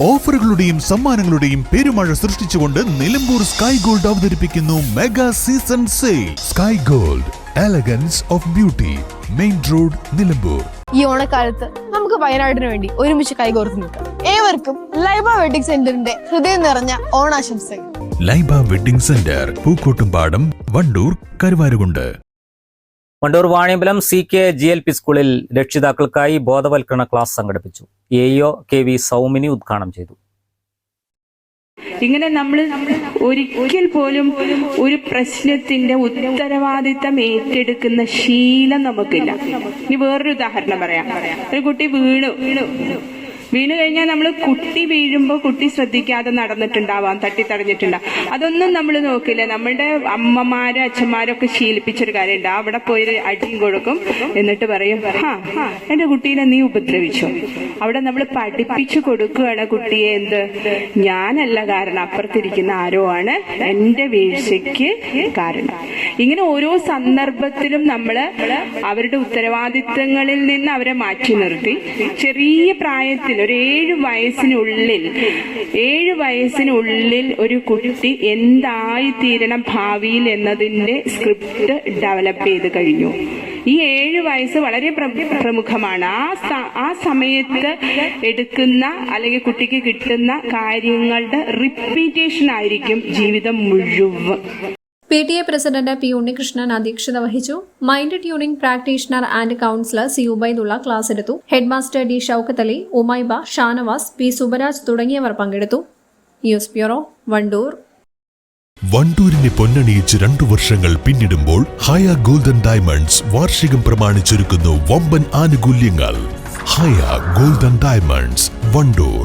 ഓഫറുകളുടെയും സമ്മാനങ്ങളുടെയും പെരുമഴ സൃഷ്ടിച്ചുകൊണ്ട് നിലമ്പൂർ സ്കൈ ഗോൾഡ് അവതരിപ്പിക്കുന്നു mega season sale. Sky gold elegance of beauty main road Nilambur. ഈ ഓണക്കാലത്ത് നമുക്ക് വയനാടിന് വേണ്ടി ഒരുമിച്ച് കൈകോർത്ത് നിൽക്കാം. ഏവർക്കും ലൈബ വെഡിങ് സെന്ററിന്റെ ഹൃദയം നിറഞ്ഞ ഓണാശംസകൾ. Laiba wedding centre Pookkottumpadam Wandoor Karuvarakundu. Wandoor Vaniyambalam C K G L P സ്കൂളിൽ രക്ഷിതാക്കൾക്കായി ബോധവൽക്കരണ ക്ലാസ് സംഘടിപ്പിച്ചു. എഇഒ കെ വി സൗമിനി ഉദ്ഘാടനം ചെയ്തു. ഇങ്ങനെ നമ്മൾ ഒരിക്കൽ പോലും ഒരു പ്രശ്നത്തിന്റെ ഉത്തരവാദിത്തം ഏറ്റെടുക്കുന്ന ശീലം നമുക്കില്ല. ഇനി വേറൊരു ഉദാഹരണം പറയാം. ഒരു കുട്ടി വീണു. വീണു കഴിഞ്ഞാൽ നമ്മൾ കുട്ടി വീഴുമ്പോൾ കുട്ടി ശ്രദ്ധിക്കാതെ നടന്നിട്ടുണ്ടാവാം തട്ടിത്തടഞ്ഞിട്ടുണ്ടാവും അതൊന്നും നമ്മൾ നോക്കില്ല. നമ്മളുടെ അമ്മമാരും അച്ഛന്മാരും ഒക്കെ ശീലിപ്പിച്ചൊരു കാര്യമുണ്ട്. അവിടെ പോയി അടിയും കൊടുക്കും. എന്നിട്ട് പറയും ആ എന്റെ കുട്ടീനെ നീ ഉപദ്രവിച്ചു. അവിടെ നമ്മൾ പഠിപ്പിച്ചു കൊടുക്കുകയാണ് കുട്ടിയെ. എന്ത്? ഞാനല്ല കാരണം. അപ്പുറത്തിരിക്കുന്ന ആരോ ആണ് എന്റെ വീഴ്ചയ്ക്ക് കാരണം. ഇങ്ങനെ ഓരോ സന്ദർഭത്തിലും നമ്മൾ അവരുടെ ഉത്തരവാദിത്തങ്ങളിൽ നിന്ന് അവരെ മാറ്റി നിർത്തി. ചെറിയ പ്രായത്തിൽ ഒരു ഏഴ് വയസ്സിനുള്ളിൽ ഏഴ് വയസ്സിനുള്ളിൽ ഒരു കുട്ടി എന്തായി തീരണം ഭാവിയിൽ എന്നതിന്റെ സ്ക്രിപ്റ്റ് ഡെവലപ്പ് ചെയ്ത് കഴിഞ്ഞു. ഈ ഏഴ് വയസ്സ് വളരെ പ്രമുഖമാണ്. ആ ആ സമയത്ത് എടുക്കുന്ന അല്ലെങ്കിൽ കുട്ടിക്ക് കിട്ടുന്ന കാര്യങ്ങളുടെ റിപ്പീറ്റേഷൻ ആയിരിക്കും ജീവിതം മുഴുവൻ. P T A president P Unnikrishnan അധ്യക്ഷത വഹിച്ചു. Mind tuning practitioner and counsellor C Ubaidulla class എടുത്തു. Headmaster D Shoukath Ali Umaiba Shanavas P Subaraj തുടങ്ങിയവർ പങ്കെടുത്തു. News bureau Wandoor. വണ്ടൂരിനെ പൊന്നണിയിച്ച് രണ്ടു വർഷങ്ങൾ പിന്നിടുമ്പോൾ ഹയ ഗോൾഡൻ ഡയമണ്ട്സ് വാർഷികം പ്രമാണിച്ചൊരുക്കുന്നു വമ്പൻ ആനുകൂല്യങ്ങൾ. Haya golden diamonds Wandoor.